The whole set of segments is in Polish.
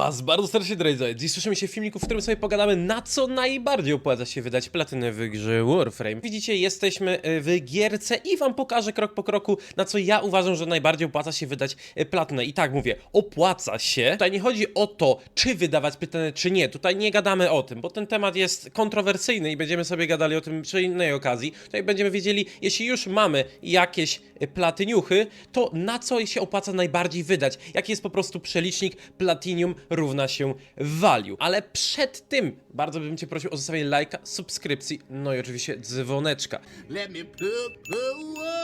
was bardzo serdecznie, drodzy widzowie. Dziś słyszymy się w filmiku, w którym sobie pogadamy, na co najbardziej opłaca się wydać platynę w grze Warframe. Widzicie, jesteśmy y, w gierce i wam pokażę krok po kroku, na co ja uważam, że najbardziej opłaca się wydać y, platynę. I tak mówię, opłaca się. Tutaj nie chodzi o to, czy wydawać platynę, czy nie. Tutaj nie gadamy o tym, bo ten temat jest kontrowersyjny i będziemy sobie gadali o tym przy innej okazji. Tutaj będziemy wiedzieli, jeśli już mamy jakieś y, platyniuchy, to na co się opłaca najbardziej wydać. Jaki jest po prostu przelicznik Platinum równa się value. Ale przed tym bardzo bym cię prosił o zostawienie lajka, subskrypcji, no i oczywiście dzwoneczka. Let me put, put,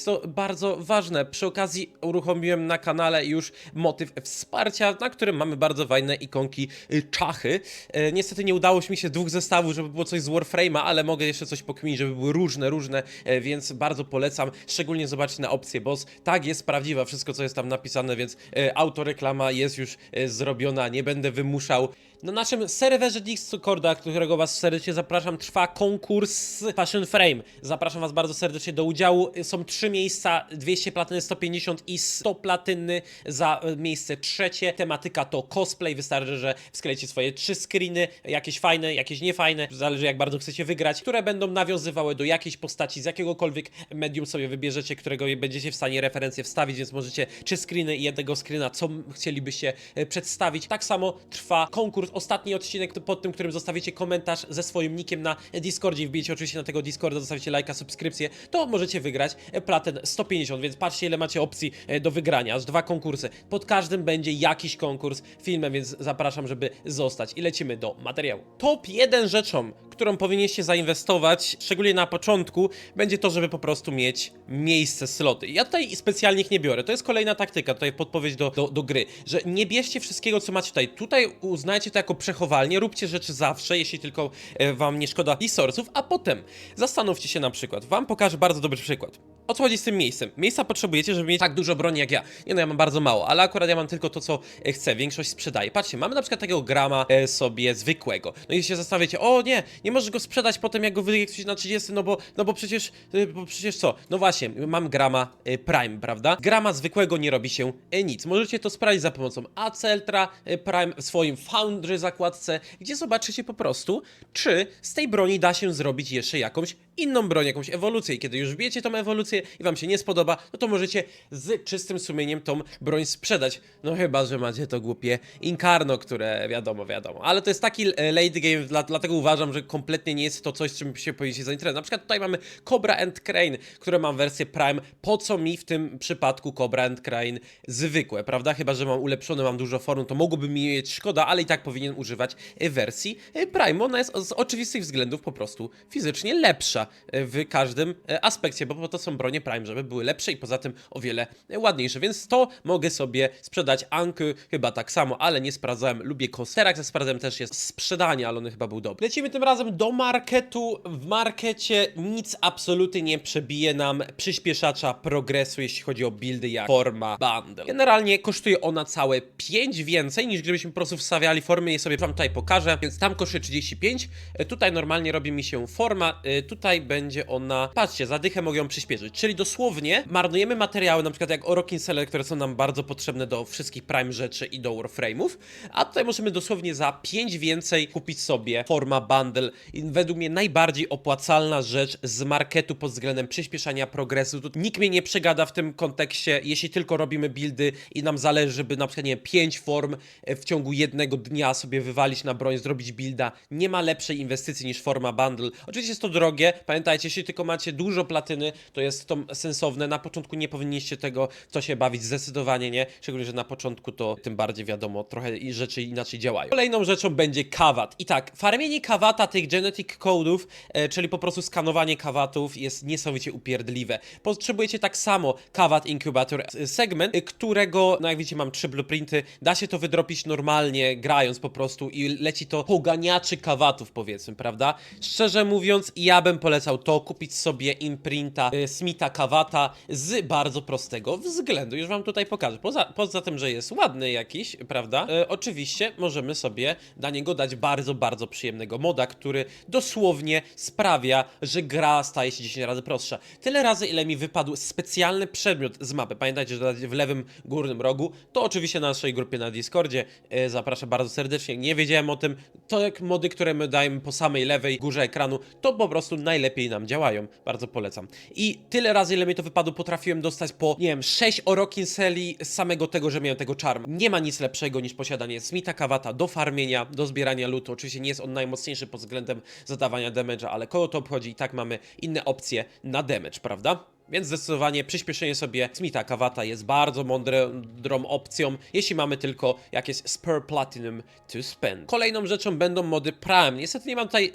Jest to bardzo ważne. Przy okazji uruchomiłem na kanale już motyw wsparcia, na którym mamy bardzo fajne ikonki y, czachy. E, niestety nie udało mi się dwóch zestawów, żeby było coś z Warframe'a, ale mogę jeszcze coś pokminić, żeby były różne, różne, e, więc bardzo polecam. Szczególnie zobaczyć na opcję boss. Tak, jest prawdziwa wszystko, co jest tam napisane, więc e, autoreklama jest już zrobiona. Nie będę wymuszał. Na naszym serwerze Discorda, którego Was serdecznie zapraszam, trwa konkurs Fashion Frame. Zapraszam Was bardzo serdecznie do udziału. Są trzy miejsca, 200 platyny, 150 i 100 platyny za e, miejsce trzecie. Tematyka to cosplay, wystarczy, że wsklejecie swoje trzy screeny, jakieś fajne, jakieś niefajne, zależy jak bardzo chcecie wygrać, które będą nawiązywały do jakiejś postaci z jakiegokolwiek medium sobie wybierzecie, którego będziecie w stanie referencję wstawić, więc możecie trzy screeny i jednego screena, co chcielibyście e, przedstawić. Tak samo trwa konkurs, ostatni odcinek pod tym, którym zostawicie komentarz ze swoim nickiem na Discordzie, wbijecie oczywiście na tego Discorda, zostawicie lajka, subskrypcję, to możecie wygrać e, platyn 150, więc patrzcie ile macie opcji e, do wygrania, aż dwa konkursy. Pod każdym będzie jakiś konkurs filmem, więc zapraszam, żeby zostać i lecimy do materiału. Top 1 rzeczą, którą powinniście zainwestować, szczególnie na początku, będzie to, żeby po prostu mieć miejsce sloty. Ja tutaj specjalnie ich nie biorę. To jest kolejna taktyka, tutaj podpowiedź do, do, do gry, że nie bierzcie wszystkiego, co macie tutaj. Tutaj uznajcie to jako przechowalnię, róbcie rzeczy zawsze, jeśli tylko e, wam nie szkoda resursów, a potem zastanówcie się na przykład. Wam pokażę bardzo dobry przykład. O co chodzi z tym miejscem? Miejsca potrzebujecie, żeby mieć tak dużo broni jak ja. Nie no, ja mam bardzo mało, ale akurat ja mam tylko to, co e, chcę. Większość sprzedaję. Patrzcie, mamy na przykład takiego grama e, sobie zwykłego. No i się zastanawiacie, o nie, nie możesz go sprzedać potem, jak go wyjedziesz na 30, no bo, no bo przecież, e, bo przecież co? No właśnie, mam grama e, Prime, prawda? Grama zwykłego nie robi się e, nic. Możecie to sprawdzić za pomocą Aceltra e, Prime w swoim Foundry zakładce, gdzie zobaczycie po prostu, czy z tej broni da się zrobić jeszcze jakąś inną broń, jakąś ewolucję. I kiedy już wiecie tą ewolucję i wam się nie spodoba, no to możecie z czystym sumieniem tą broń sprzedać. No chyba, że macie to głupie Incarno, które wiadomo, wiadomo. Ale to jest taki e, late game, dla, dlatego uważam, że kompletnie nie jest to coś, czym się powinniście zainteresować. Na przykład tutaj mamy Cobra and Crane, które mam wersję Prime. Po co mi w tym przypadku Cobra and Crane zwykłe, prawda? Chyba, że mam ulepszone, mam dużo form, to mogłoby mi mieć szkoda, ale i tak powinien używać wersji e, Prime. Ona jest z oczywistych względów po prostu fizycznie lepsza w każdym e, aspekcie, bo po to są bronie Prime, żeby były lepsze i poza tym o wiele e, ładniejsze, więc to mogę sobie sprzedać. Anky chyba tak samo, ale nie sprawdzałem, lubię Kosterax, jak sprawdzałem też jest sprzedanie, ale on chyba był dobry. Lecimy tym razem do marketu. W markecie nic absolutnie nie przebije nam przyspieszacza progresu, jeśli chodzi o buildy jak forma bundle. Generalnie kosztuje ona całe 5 więcej niż gdybyśmy po prostu wstawiali formy i sobie wam tutaj pokażę, więc tam kosztuje 35, e, tutaj normalnie robi mi się forma, e, będzie ona, patrzcie, zadychę mogę ją przyspieszyć, czyli dosłownie marnujemy materiały, na przykład jak Orokin Seller, które są nam bardzo potrzebne do wszystkich Prime rzeczy i do Warframe'ów, a tutaj możemy dosłownie za 5 więcej kupić sobie forma bundle według mnie najbardziej opłacalna rzecz z marketu pod względem przyspieszania progresu. Tu nikt mnie nie przegada w tym kontekście, jeśli tylko robimy buildy i nam zależy, żeby na przykład, nie wiem, 5 form e, w ciągu jednego dnia sobie wywalić na broń, zrobić builda. Nie ma lepszej inwestycji niż forma bundle. Oczywiście jest to drogie, pamiętajcie, jeśli tylko macie dużo platyny, to jest to sensowne. Na początku nie powinniście tego co się bawić, zdecydowanie nie. Szczególnie, że na początku to tym bardziej wiadomo, trochę rzeczy inaczej działają. Kolejną rzeczą będzie kawat. I tak, farmienie kawata tych genetic code'ów, e, czyli po prostu skanowanie kawatów jest niesamowicie upierdliwe. Potrzebujecie tak samo kawat incubator e, segment, e, którego, no jak widzicie, mam trzy blueprinty. Da się to wydropić normalnie, grając po prostu i leci to poganiaczy kawatów, powiedzmy, prawda? Szczerze mówiąc, ja bym polecał polecał to kupić sobie imprinta y, Smitha Kawata z bardzo prostego względu. Już wam tutaj pokażę. Poza, poza tym, że jest ładny jakiś, prawda? Y, oczywiście możemy sobie na niego dać bardzo, bardzo przyjemnego moda, który dosłownie sprawia, że gra staje się 10 razy prostsza. Tyle razy, ile mi wypadł specjalny przedmiot z mapy. Pamiętajcie, że w lewym górnym rogu, to oczywiście na naszej grupie na Discordzie. E, zapraszam bardzo serdecznie. Nie wiedziałem o tym. To jak mody, które my dajemy po samej lewej górze ekranu, to po prostu najlepiej nam działają. Bardzo polecam. I tyle razy, ile mi to wypadło, potrafiłem dostać po, nie wiem, 6 Orokin Seli z samego tego, że miałem tego charm. Nie ma nic lepszego niż posiadanie Smitha Kawata do farmienia, do zbierania lutu. Oczywiście nie jest on najmocniejszy pod względem zadawania damage'a, ale kogo to obchodzi i tak mamy inne opcje na damage, prawda? Więc zdecydowanie przyspieszenie sobie Smitha Kawata jest bardzo mądrą opcją, jeśli mamy tylko jakieś spare platinum to spend. Kolejną rzeczą będą mody Prime. Niestety nie mam tutaj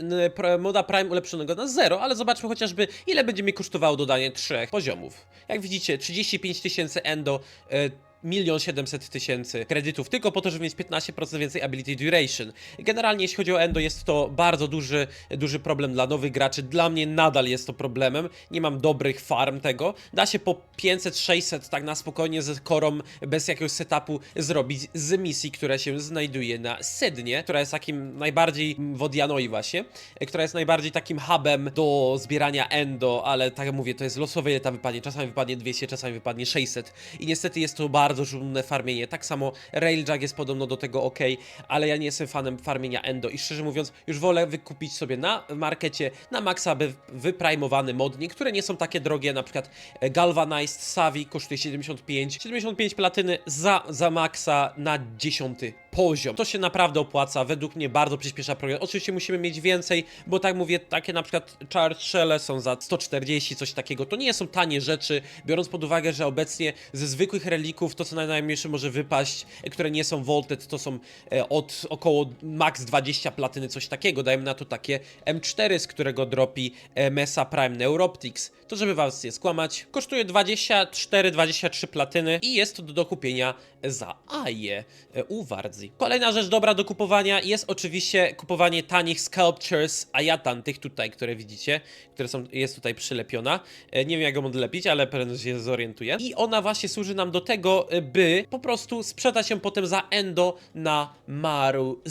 moda Prime ulepszonego na 0, ale zobaczmy chociażby ile będzie mi kosztowało dodanie trzech poziomów. Jak widzicie 35 tysięcy endo, e, milion 700 tysięcy kredytów, tylko po to, żeby mieć 15% więcej ability duration. Generalnie jeśli chodzi o Endo, jest to bardzo duży, duży problem dla nowych graczy. Dla mnie nadal jest to problemem. Nie mam dobrych farm tego. Da się po 500-600 tak na spokojnie z korą, bez jakiegoś setupu zrobić z misji, która się znajduje na Sednie, która jest takim najbardziej w Odianoi właśnie, która jest najbardziej takim hubem do zbierania Endo, ale tak jak mówię, to jest losowe ile tam wypadnie. Czasami wypadnie 200, czasami wypadnie 600 i niestety jest to bardzo żmudne farmienie. Tak samo Railjack jest podobno do tego ok, ale ja nie jestem fanem farmienia Endo i szczerze mówiąc już wolę wykupić sobie na markecie na maksa wyprajmowany mod. Niektóre nie są takie drogie, na przykład e, Galvanized Savi kosztuje 75, 75 platyny za, za maksa na 10 poziom. To się naprawdę opłaca, według mnie bardzo przyspiesza progres. Oczywiście musimy mieć więcej, bo tak mówię, takie na przykład charge shelle są za 140, coś takiego. To nie są tanie rzeczy, biorąc pod uwagę, że obecnie ze zwykłych relików to co na najmniejsze może wypaść, e, które nie są vaulted, to są e, od około max 20 platyny, coś takiego. Dajmy na to takie M4, z którego dropi e, Mesa Prime Neuroptics. To żeby was nie skłamać, kosztuje 24-23 platyny i jest to do dokupienia za Aje e, u Wardzi. Kolejna rzecz dobra do kupowania jest oczywiście kupowanie tanich sculptures Ayatan, tych tutaj, które widzicie, które są, jest tutaj przylepiona. E, Nie wiem jak ją odlepić, ale prędzej się zorientuję. I ona właśnie służy nam do tego, e, by po prostu sprzedać ją potem za Endo na Maru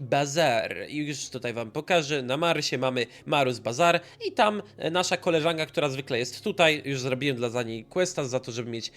Bazar. I już tutaj wam pokażę, na Marysie mamy Marus Bazar i tam e, nasza koleżanka, która zwykle jest tutaj, już zrobiłem dla niej questa za to, żeby mieć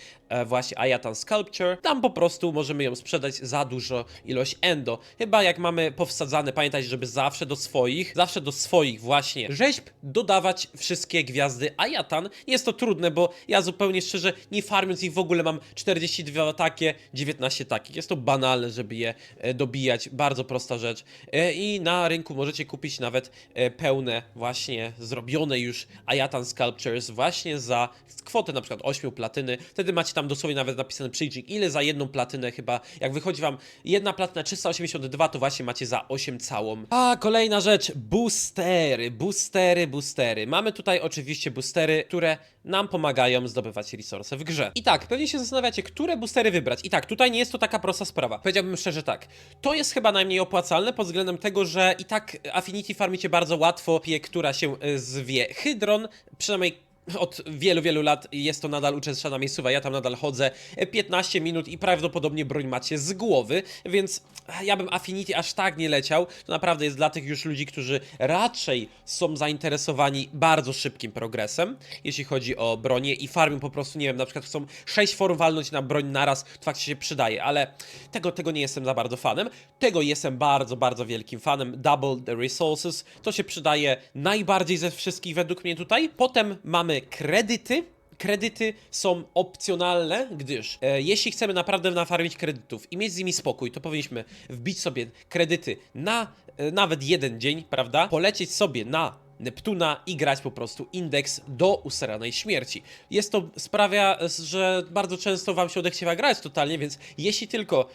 właśnie Ayatan Sculpture. Tam po prostu możemy ją sprzedać za dużo ilość endo. Chyba jak mamy powsadzane, pamiętajcie, żeby zawsze do swoich, zawsze do swoich właśnie rzeźb dodawać wszystkie gwiazdy Ayatan. Jest to trudne, bo ja zupełnie szczerze, nie farmiąc ich w ogóle mam 42 takie, 19 takich. Jest to banalne, żeby je e, dobijać. Bardzo prosta rzecz. E, I na rynku możecie kupić nawet e, pełne właśnie zrobione już Ayatan Sculptures właśnie za kwotę na przykład 8 platyny. Wtedy macie tam dosłownie nawet napisane przycisk, ile za jedną platynę chyba. Jak wychodzi wam jedna platyna 382, to właśnie macie za 8 całą. A kolejna rzecz, boostery, boostery, boostery. Mamy tutaj oczywiście boostery, które nam pomagają zdobywać resurse w grze. I tak, pewnie się zastanawiacie, które boostery wybrać. I tak, tutaj nie jest to taka prosta sprawa. Powiedziałbym szczerze tak. To jest chyba najmniej opłacalne pod względem tego, że i tak Affinity farmicie bardzo łatwo, pie, która się y, zwie Hydron, przynajmniej od wielu, wielu lat jest to nadal uczęszczana miejscowa, ja tam nadal chodzę 15 minut i prawdopodobnie broń macie z głowy, więc ja bym Affinity aż tak nie leciał. To naprawdę jest dla tych już ludzi, którzy raczej są zainteresowani bardzo szybkim progresem, jeśli chodzi o bronię i farmią po prostu, nie wiem, na przykład chcą 6 form walnąć na broń naraz, to faktycznie się przydaje, ale tego, tego nie jestem za bardzo fanem. Tego jestem bardzo, bardzo wielkim fanem. Double the resources, to się przydaje najbardziej ze wszystkich według mnie tutaj. Potem mamy kredyty. Kredyty są opcjonalne, gdyż e, jeśli chcemy naprawdę nafarmić kredytów i mieć z nimi spokój, to powinniśmy wbić sobie kredyty na e, nawet jeden dzień, prawda? Polecieć sobie na Neptuna i grać po prostu indeks do usranej śmierci. Jest to sprawia, że bardzo często wam się odechciewa grać totalnie, więc jeśli tylko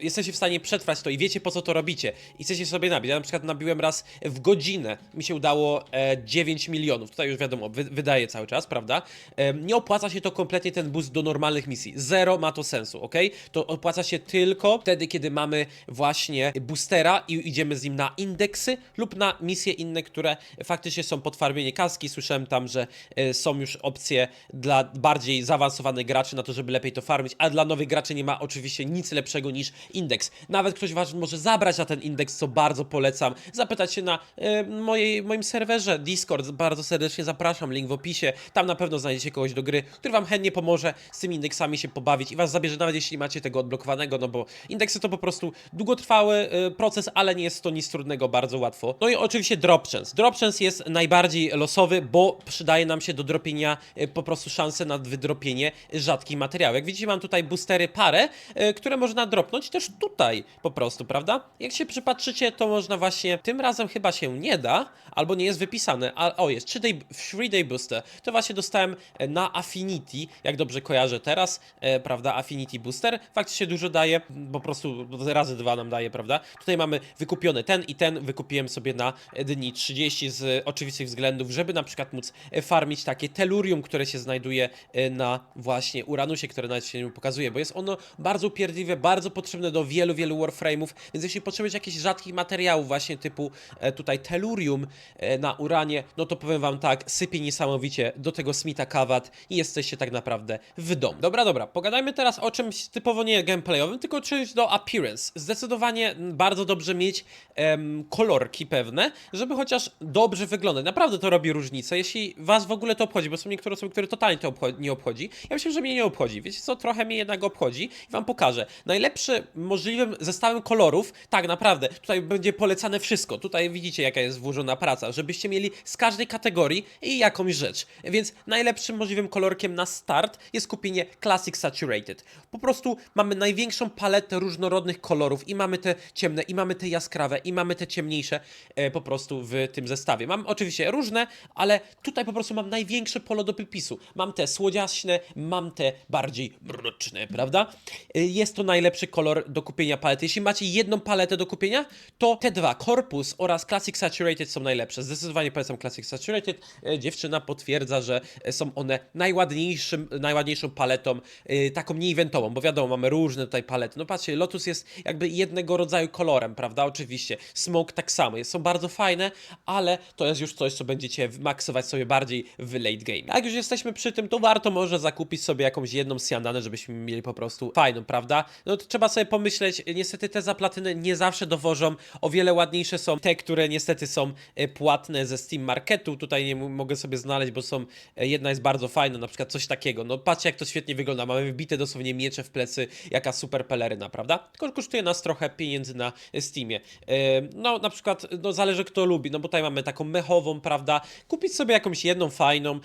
jesteście w stanie przetrwać to i wiecie po co to robicie. I chcecie sobie nabić, ja na przykład nabiłem raz w godzinę, mi się udało e, 9 milionów, tutaj już wiadomo, wy, wydaje cały czas, prawda? E, nie opłaca się to kompletnie ten boost do normalnych misji, zero ma to sensu, ok? To opłaca się tylko wtedy, kiedy mamy właśnie boostera i idziemy z nim na indeksy lub na misje inne, które faktycznie są podfarbienie kaski, słyszałem tam, że e, są już opcje dla bardziej zaawansowanych graczy na to, żeby lepiej to farmić, a dla nowych graczy nie ma oczywiście nic lepszego niż indeks. Nawet ktoś was może zabrać na ten indeks, co bardzo polecam, zapytać się na e, mojej, moim serwerze Discord, bardzo serdecznie zapraszam, link w opisie, tam na pewno znajdziecie kogoś do gry, który wam chętnie pomoże z tymi indeksami się pobawić i was zabierze, nawet jeśli macie tego odblokowanego, no bo indeksy to po prostu długotrwały e, proces, ale nie jest to nic trudnego, bardzo łatwo. No i oczywiście drop chance. Drop chance jest najbardziej losowy, bo przydaje nam się do dropienia e, po prostu szansę na wydropienie rzadkich materiałów. Jak widzicie, mam tutaj boostery parę, które można dropnąć też tutaj po prostu, prawda? Jak się przypatrzycie, to można właśnie, tym razem chyba się nie da, albo nie jest wypisane, a o jest, 3 day, 3 day booster, to właśnie dostałem e, na Affinity, jak dobrze kojarzę teraz, e, prawda, Affinity Booster, faktycznie dużo daje, po prostu razy dwa nam daje, prawda? Tutaj mamy wykupiony ten i ten, wykupiłem sobie na dni 30 z oczywistych względów, żeby na przykład móc e, farmić takie telurium, które się znajduje e, na właśnie Uranusie, które nawet się nie pokazuje, bo jest ono bardzo upierdliwe, bardzo potrzebne do wielu, wielu warframe'ów, więc jeśli potrzebujecie jakichś rzadkich materiałów właśnie typu e, tutaj telurium e, na Uranie, no to powiem wam tak, sypie niesamowicie do tego Smitha Kawat i jesteście tak naprawdę w domu. Dobra, dobra, pogadajmy teraz o czymś typowo nie gameplayowym, tylko czymś do appearance. Zdecydowanie bardzo dobrze mieć em, kolorki pewne, żeby chociaż dobrze wyglądać. Naprawdę to robi różnicę, jeśli was w ogóle to obchodzi, bo są niektóre osoby, które totalnie to nie obchodzi. Ja myślę, że mnie nie obchodzi. Wiecie co, trochę mnie jednak obchodzi i wam pokażę. Najlepszy możliwym zestawem kolorów, tak naprawdę, tutaj będzie polecane wszystko. Tutaj widzicie jaka jest włożona praca, żebyście mieli z każdej kategorii i jakąś rzecz. Więc najlepszym możliwym kolorkiem na start jest kupienie Classic Saturated. Po prostu mamy największą paletę różnorodnych kolorów i mamy te ciemne, i mamy te jaskrawe, i mamy te ciemniejsze e, po prostu w tym zestawie. Mam oczywiście różne, ale tutaj po prostu mam największe polo do wypisu. Mam te słodziaśne, mam te bardziej mroczne, prawda? E, Jest to najlepszy kolor do kupienia palety. Jeśli macie jedną paletę do kupienia, to te dwa, Corpus oraz Classic Saturated są najlepsze. Zdecydowanie polecam Classic Saturated. E, Dziewczyna potwierdza, że e, są one najładniejszym, najładniejszą paletą, e, taką nie eventową, bo wiadomo, mamy różne tutaj palety. No patrzcie, Lotus jest jakby jednego rodzaju kolorem, prawda? Oczywiście. Smoke tak samo. Są bardzo fajne, ale to jest już coś, co będziecie maksować sobie bardziej w late game. Jak już jesteśmy przy tym, to warto może zakupić sobie jakąś jedną Cyananę, żebyśmy mieli po prostu fajną, prawda? No to trzeba sobie pomyśleć, niestety te zaplatyny nie zawsze dowożą, o wiele ładniejsze są te, które niestety są e, płatne ze Steam Marketu, tutaj nie mogę sobie znaleźć, bo są, e, jedna jest bardzo fajna, na przykład coś takiego, no patrzcie jak to świetnie wygląda, mamy wbite dosłownie miecze w plecy, jaka super peleryna, prawda? Tylko kosztuje nas trochę pieniędzy na Steamie. E, No na przykład, no zależy kto lubi, no bo tutaj mamy taką mechową, prawda? Kupić sobie jakąś jedną fajną,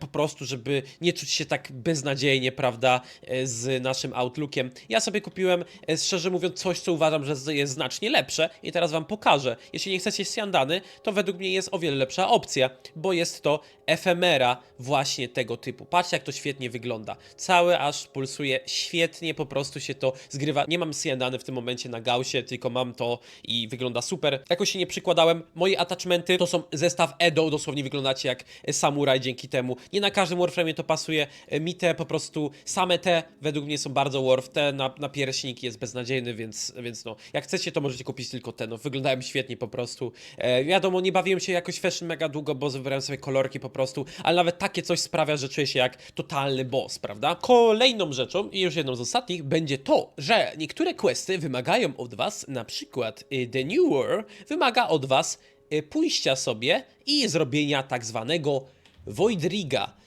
po prostu, żeby nie czuć się tak beznadziejnie, prawda, z naszym Outlookiem. Ja sobie kupiłem, e, szczerze mówiąc, coś, co uważam, że jest znacznie lepsze i teraz wam pokażę. Jeśli nie chcecie Siandany, to według mnie jest o wiele lepsza opcja, bo jest to efemera właśnie tego typu. Patrzcie, jak to świetnie wygląda. Cały aż pulsuje świetnie, po prostu się to zgrywa. Nie mam Siandany w tym momencie na gausie, tylko mam to i wygląda super. Jakoś się nie przykładałem. Moje attachmenty to są zestaw Edo, dosłownie wyglądacie jak samuraj dzięki temu. Nie na każdym Warframe to pasuje. E, Mi te po prostu, same te według mnie są bardzo Warf. Te na, na pierśnik jest beznadziejny, więc, więc no, jak chcecie to możecie kupić tylko te, no wyglądają świetnie po prostu. E, wiadomo, nie bawiłem się jakoś fashion mega długo, bo wybrałem sobie kolorki po prostu, ale nawet takie coś sprawia, że czuję się jak totalny boss, prawda? Kolejną rzeczą, i już jedną z ostatnich, będzie to, że niektóre questy wymagają od was, na przykład y, The New War wymaga od was y, pójścia sobie i zrobienia tak zwanego Voidriga.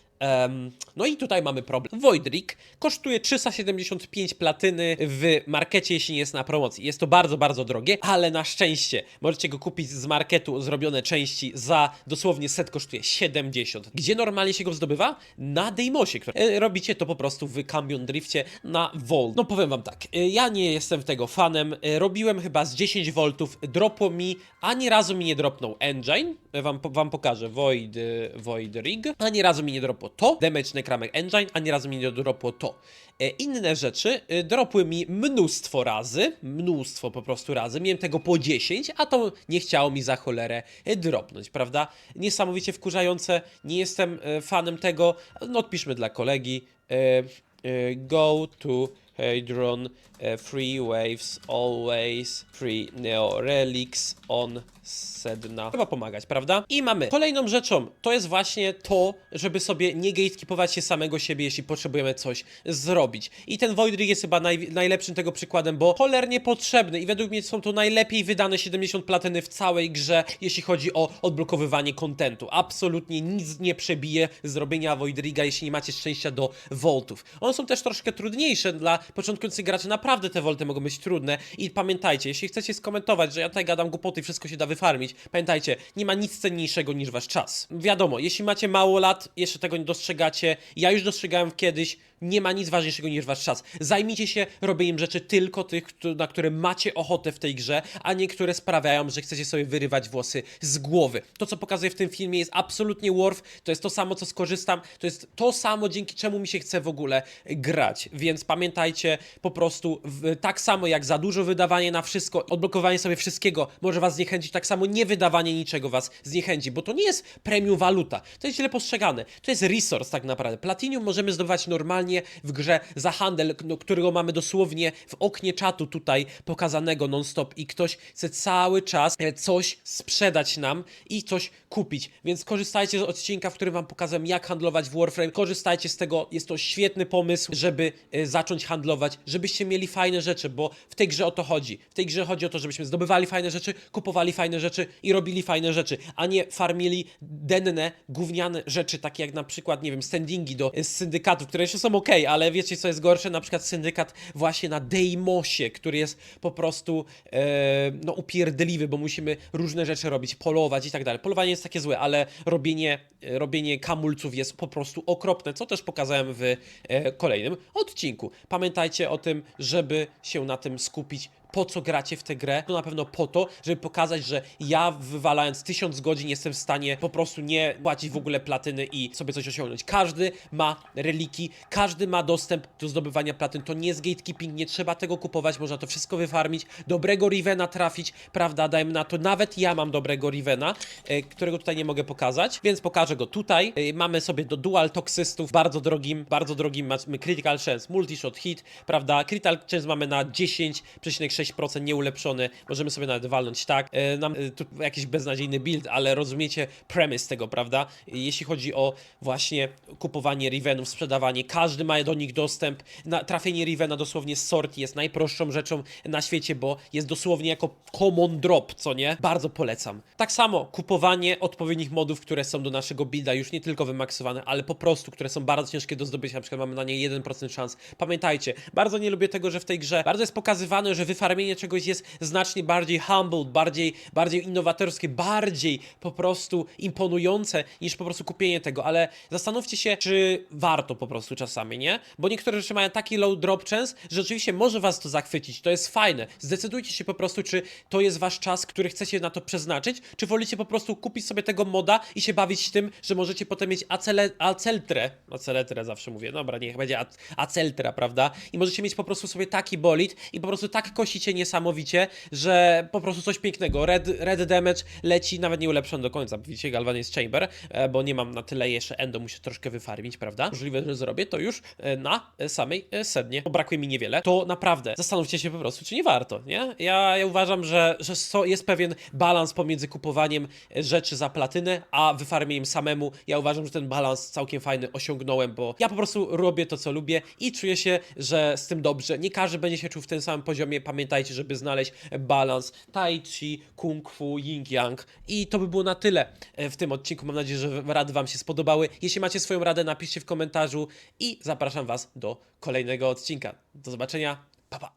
No i tutaj mamy problem. Voidrig kosztuje 375 platyny w markecie, jeśli nie jest na promocji. Jest to bardzo, bardzo drogie, ale na szczęście możecie go kupić z marketu zrobione części za dosłownie set kosztuje 70. Gdzie normalnie się go zdobywa? Na Deimosie. które- e, Robicie to po prostu w Cambion Drifcie na Volt. No powiem wam tak, e, ja nie jestem tego fanem. E, Robiłem chyba z 10 V, dropło mi, ani razu mi nie dropnął Engine. Wam, wam pokażę, Void, Void Rig. Ani razu mi nie dropło to, Damage Necramek Engine, ani razu mi nie dropło to. Inne rzeczy e, dropły mi mnóstwo razy, mnóstwo po prostu razy, miałem tego po 10, a to nie chciało mi za cholerę e, dropnąć, prawda? Niesamowicie wkurzające, nie jestem e, fanem tego, no odpiszmy dla kolegi, go to Hadron, e, Free Waves, Always, Free Neo Relics, On, Sedna. Chyba pomagać, prawda? I mamy kolejną rzeczą, to jest właśnie to, żeby sobie nie gatekeepować się samego siebie, jeśli potrzebujemy coś zrobić. I ten Void Rig jest chyba naj, najlepszym tego przykładem, bo cholernie potrzebny i według mnie są to najlepiej wydane 70 platyny w całej grze, jeśli chodzi o odblokowywanie kontentu. Absolutnie nic nie przebije zrobienia Void Riga, jeśli nie macie szczęścia do voltów. One są też troszkę trudniejsze dla początkujących graczy, naprawdę te volty mogą być trudne i pamiętajcie, jeśli chcecie skomentować, że ja tutaj gadam głupoty i wszystko się da wyfarmić, pamiętajcie, nie ma nic cenniejszego niż wasz czas. Wiadomo, jeśli macie mało lat, jeszcze tego nie dostrzegacie, ja już dostrzegałem kiedyś, nie ma nic ważniejszego niż wasz czas. Zajmijcie się robieniem rzeczy tylko tych, na które macie ochotę w tej grze, a nie które sprawiają, że chcecie sobie wyrywać włosy z głowy. To, co pokazuję w tym filmie jest absolutnie worth, to jest to samo, co skorzystam, to jest to samo, dzięki czemu mi się chce w ogóle grać. Więc pamiętajcie, po prostu w, tak samo jak za dużo wydawanie na wszystko, odblokowanie sobie wszystkiego może was zniechęcić, tak samo nie wydawanie niczego was zniechęci, bo to nie jest premium waluta. To jest źle postrzegane. To jest resource tak naprawdę. Platinium możemy zdobywać normalnie w grze za handel, no, którego mamy dosłownie w oknie czatu tutaj pokazanego non-stop i ktoś chce cały czas e, coś sprzedać nam i coś kupić. Więc korzystajcie z odcinka, w którym wam pokazałem jak handlować w Warframe. Korzystajcie z tego, jest to świetny pomysł, żeby e, zacząć handlować, żebyście mieli fajne rzeczy, bo w tej grze o to chodzi. W tej grze chodzi o to, żebyśmy zdobywali fajne rzeczy, kupowali fajne rzeczy i robili fajne rzeczy, a nie farmili denne, gówniane rzeczy, takie jak na przykład, nie wiem, standingi do e, syndykatów, które jeszcze są ok, ale wiecie co jest gorsze? Na przykład syndykat właśnie na Deimosie, który jest po prostu e, no upierdliwy, bo musimy różne rzeczy robić, polować i tak dalej. Polowanie jest takie złe, ale robienie, e, robienie kamulców jest po prostu okropne, co też pokazałem w e, kolejnym odcinku. Pamiętajcie o tym, żeby się na tym skupić po co gracie w tę grę? To na pewno po to, żeby pokazać, że ja wywalając tysiąc godzin jestem w stanie po prostu nie płacić w ogóle platyny i sobie coś osiągnąć. Każdy ma reliki, każdy ma dostęp do zdobywania platyn. To nie jest gatekeeping, nie trzeba tego kupować, można to wszystko wyfarmić, dobrego Rivena trafić, prawda, dajmy na to, nawet ja mam dobrego Rivena, e, którego tutaj nie mogę pokazać, więc pokażę go tutaj. E, Mamy sobie do dual toxystów, bardzo drogim, bardzo drogim mamy critical chance, multi-shot hit, prawda, critical chance mamy na 10,6% nieulepszony, możemy sobie nawet walnąć tak, e, nam e, tu jakiś beznadziejny build, ale rozumiecie premise tego, prawda, jeśli chodzi o właśnie kupowanie Rivenów, sprzedawanie, każdy ma do nich dostęp, na, trafienie Rivena dosłownie z sorti jest najprostszą rzeczą na świecie, bo jest dosłownie jako common drop, co nie? Bardzo polecam. Tak samo kupowanie odpowiednich modów, które są do naszego builda już nie tylko wymaksowane, ale po prostu, które są bardzo ciężkie do zdobycia, na przykład mamy na nie 1% szans. Pamiętajcie, bardzo nie lubię tego, że w tej grze bardzo jest pokazywane, że wyfarmienie czegoś jest znacznie bardziej humble, bardziej, bardziej innowatorskie, bardziej po prostu imponujące niż po prostu kupienie tego, ale zastanówcie się, czy warto po prostu czasami, nie? Bo niektóre rzeczy mają taki low drop chance, że rzeczywiście może was to zachwycić, to jest fajne. Zdecydujcie się po prostu, czy to jest wasz czas, który chcecie na to przeznaczyć, czy wolicie po prostu kupić sobie tego moda i się bawić tym, że możecie potem mieć acele, aceltrę, aceletrę zawsze mówię, dobra, niech będzie ac- aceltra, prawda? I możecie mieć po prostu sobie taki bolid i po prostu tak kosicie niesamowicie, że po prostu coś pięknego. Red, red damage leci, nawet nie ulepszony do końca, widzicie, Galvanized Chamber, e, bo nie mam na tyle jeszcze endo, muszę troszkę wyfarmić, prawda? Możliwe, że zrobię to już e, na e, samej sednie, bo brakuje mi niewiele, to naprawdę zastanówcie się po prostu, czy nie warto, nie? Ja, ja uważam, że, że jest pewien balans pomiędzy kupowaniem rzeczy za platynę, a wyfarmieniem samemu. Ja uważam, że ten balans całkiem fajny osiągnąłem, bo ja po prostu robię to, co lubię i czuję się, że z tym dobrze. Nie każdy będzie się czuł w tym samym poziomie. Pamiętajcie, żeby znaleźć balans tai chi, kung fu, yin yang i to by było na tyle e, w tym odcinku. Mam nadzieję, że rady wam się spodobały. Jeśli macie swoją radę, napiszcie w komentarzu i zapraszam was do kolejnego odcinka. Do zobaczenia. Pa pa.